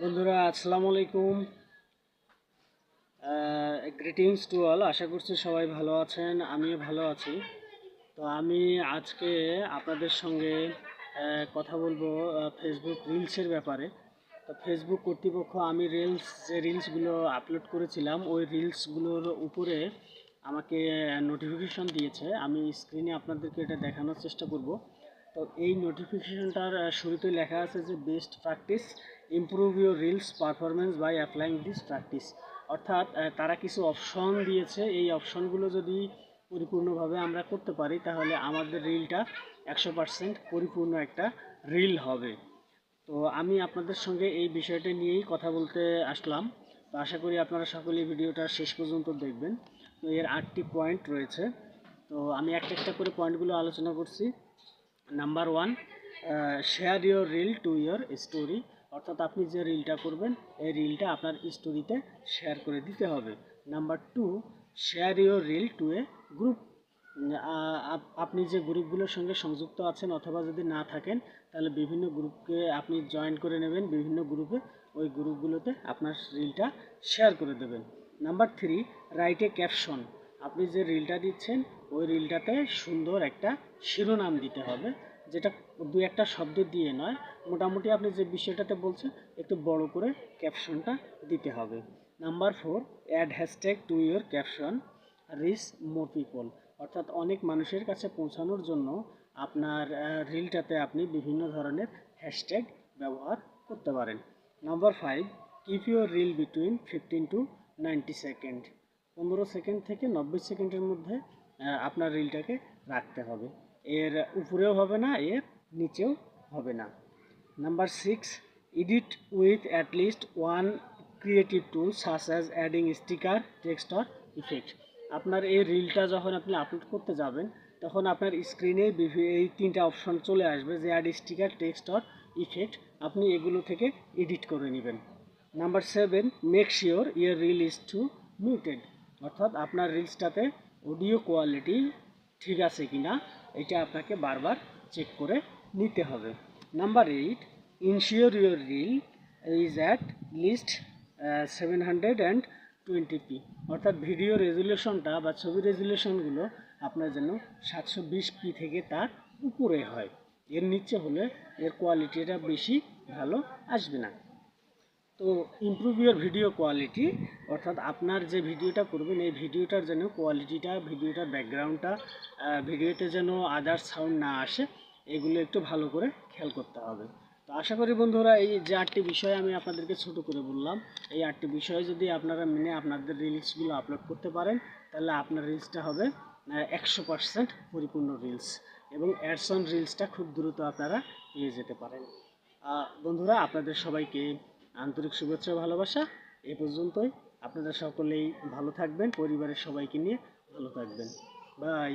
বন্ধুরা, আসসালামু আলাইকুম। গ্রিটিংস টু অল আশা করছি সবাই ভালো আছেন, আমিও ভালো আছি। তো আমি আজকে আপনাদের সঙ্গে কথা বলব ফেসবুক রিলসের ব্যাপারে। তো ফেসবুক কর্তৃপক্ষ, আমি রিলস যে রিলসগুলো আপলোড করেছিলাম, ওই রিলসগুলোর উপরে আমাকে নোটিফিকেশন দিয়েছে। আমি স্ক্রিনে আপনাদেরকে এটা দেখানোর চেষ্টা করব। তো এই নোটিফিকেশনটার শুরুতে লেখা আছে যে best practice improve your reels performance by applying this practice অর্থাৎ তারা কিছু অপশন দিয়েছে। এই অপশনগুলো যদি পরিপূর্ণভাবে আমরা করতে পারি, তাহলে আমাদের রিলটা একশো পার্সেন্ট পরিপূর্ণ একটা রিল হবে। তো আমি আপনাদের সঙ্গে এই বিষয়টা নিয়েই কথা বলতে আসলাম। তো আশা করি আপনারা সকলেই ভিডিওটা শেষ পর্যন্ত দেখবেন। তো এর আটটি পয়েন্ট রয়েছে। তো আমি একটা একটা করে পয়েন্টগুলো আলোচনা করছি। Number one share your reel to your story অর্থাৎ আপনি যে রিলটা করবেন, এই রিলটা আপনার স্টোরিতে শেয়ার করে দিতে হবে। Number two share your reel to a group আপনি যে গ্রুপগুলোর সঙ্গে সংযুক্ত আছেন অথবা যদি না থাকেন, তাহলে বিভিন্ন গ্রুপকে আপনি জয়েন করে নেবেন, বিভিন্ন গ্রুপে ওই গ্রুপগুলোতে আপনার রিলটা শেয়ার করে দেবেন। Number three write a caption আপনি যে রিলটা দিচ্ছেন, ওই রিলটাতে সুন্দর একটা শিরোনাম দিতে হবে। যেটা দু একটা শব্দ দিয়ে নয়, মোটামুটি আপনি যে বিষয়টাতে বলছেন, একটু বড় করে ক্যাপশনটা দিতে হবে। Number four add hashtag to your caption reach more people অর্থাৎ অনেক মানুষের কাছে পৌঁছানোর জন্য আপনার রিলটাতে আপনি বিভিন্ন ধরনের হ্যাশট্যাগ ব্যবহার করতে পারেন। Number five keep your reel between fifteen to ninety second পনেরো সেকেন্ড থেকে নব্বই সেকেন্ডের মধ্যে আপনার রিলটাকে রাখতে হবে। এর উপরেও হবে না, এর নিচেও হবে না। Number six edit with at least one creative tool such as adding sticker text or effect আপনার এই রিলটা যখন আপনি আপলোড করতে যাবেন, তখন আপনার স্ক্রিনে এই তিনটা অপশন চলে আসবে যে add sticker text or effect আপনি এগুলো থেকে এডিট করে নেবেন। Number seven make sure your reel is to muted অর্থাৎ আপনার রিলসটাতে অডিও কোয়ালিটি ঠিক আছে কি না এটা আপনাকে বারবার চেক করে নিতে হবে। Number eight ensure your reel is at least seven hundred and twenty p অর্থাৎ ভিডিও রেজুলেশনটা বা ছবি রেজুলেশনগুলো আপনার যেন সাতশো বিশ পি থেকে তার উপরে হয়। এর নিচে হলে এর কোয়ালিটিটা বেশি ভালো আসবে না। তো ইমপ্রুভ ইউর ভিডিও কোয়ালিটি অর্থাৎ আপনার যে ভিডিওটা করবেন, এই ভিডিওটার যেন কোয়ালিটিটা ভিডিওটার ব্যাকগ্রাউন্ডটা ভিডিওতে যেন আদার সাউন্ড না আসে, এগুলো একটু ভালো করে খেয়াল করতে হবে। তো আশা করি বন্ধুরা, এই যে আটটি বিষয় আমি আপনাদেরকে ছোট করে বললাম, এই আটটি বিষয় যদি আপনারা মেনে আপনাদের রিলসগুলো আপলোড করতে পারেন, তাহলে আপনার রিলসটা হবে একশো পার্সেন্ট পরিপূর্ণ রিলস এবং অ্যাডসন রিলসটা খুব দ্রুত আপনারা পেয়ে যেতে পারেন। বন্ধুরা, আপনাদের সবাইকে আন্তরিক শুভেচ্ছা ভালোবাসা। এ পর্যন্তই। আপনারা সকলেই ভালো থাকবেন, পরিবারের সবাইকে নিয়ে ভালো থাকবেন। বাই